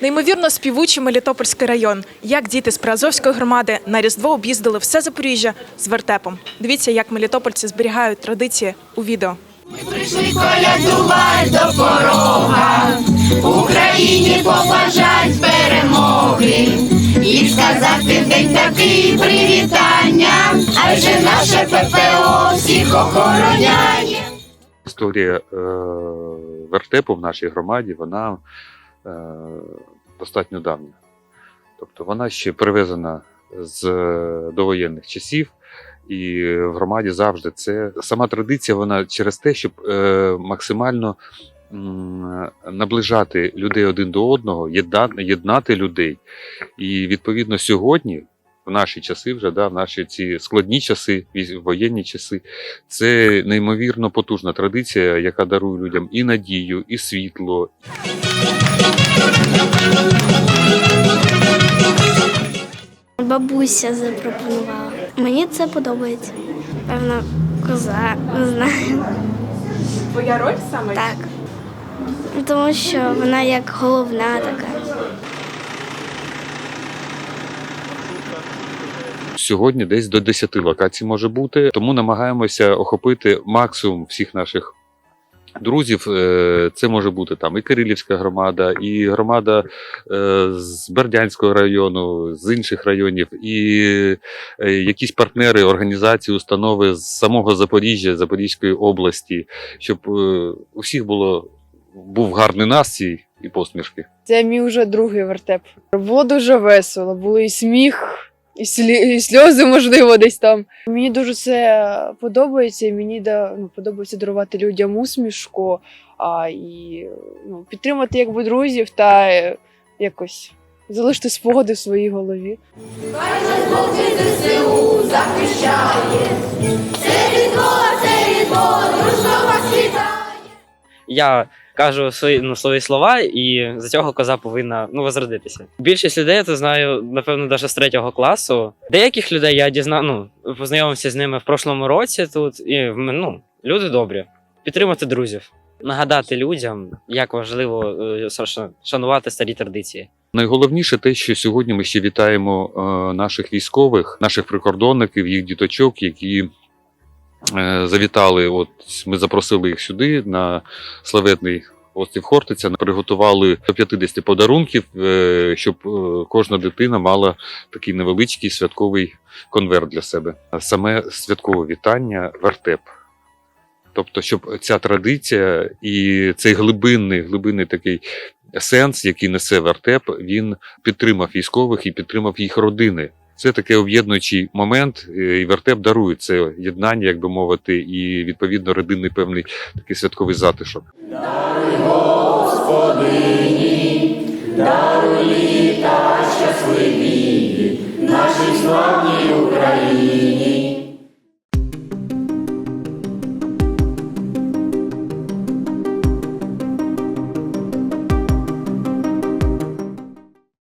Неймовірно співучий Мелітопольський район. Як діти з Приазовської громади на Різдво об'їздили все Запоріжжя з вертепом. Дивіться, як мелітопольці зберігають традиції у відео. Ми Прийшли колядувати до порога, Україні побажать перемоги, і сказати в день такий привітання, адже наше ППО всіх охороняє. Історія е, вертепу в нашій громаді вона достатньо давня. Тобто вона ще привезена з е, довоєнних часів, і в громаді завжди це сама традиція, вона через те, щоб е, максимально наближати людей один до одного, єднати людей. І відповідно сьогодні. В наші часи вже да, в наші ці складні часи, воєнні часи, це неймовірно потужна традиція, яка дарує людям і надію, і світло, Бабуся запропонувала. Мені це подобається. Певно, коза, не знаю. Твоя роль саме Так. Тому що вона як головна така. Сьогодні десь до 10 локацій може бути, тому намагаємося охопити максимум всіх наших. Друзів, Е, це може бути там і Кирилівська громада, і громада е, з Бердянського району, з інших районів, і е, якісь партнери, організації, установи з самого Запоріжжя, Запорізької області, щоб у всіх було був гарний настрій і посмішки. Це мій вже другий вертеп. Було дуже весело, було і сміх, і, слі... і сльози, можливо, десь там. Мені дуже це подобається, і мені да, ну, подобається дарувати людям усмішку, а, і ну, підтримати якби друзів та е, якось залишити спогади в своїй голові. Хай нас Бог від ЗСУ захищає, це різдво, це різдво, дружно вас вітає. я кажу свої, ну, свої слова, і за цього коза повинна ну, возродитися. Більшість людей я то знаю, напевно, навіть з третього класу. Деяких людей я дізнав, ну, познайомився з ними в прошлому році тут, і ну, люди добрі. Підтримати друзів, нагадати людям, як важливо е, шанувати старі традиції. Найголовніше те, що сьогодні ми ще вітаємо е, наших військових, наших прикордонників, їх діточок, які завітали. От ми запросили їх сюди на славетний острів Хортиця. Приготували до 50 подарунків, е, щоб е, кожна дитина мала такий невеличкий святковий конверт для себе. Саме святкове вітання вертеп. Тобто, щоб ця традиція і цей глибинний, глибинний такий сенс, який несе вертеп, він підтримав військових і підтримав їх родини. Це такий об'єднуючий момент, е, і вертеп дарує це єднання, як би мовити, і відповідно родинний певний такий святковий затишок. Даруй літа щасливі, нашій славній Україні.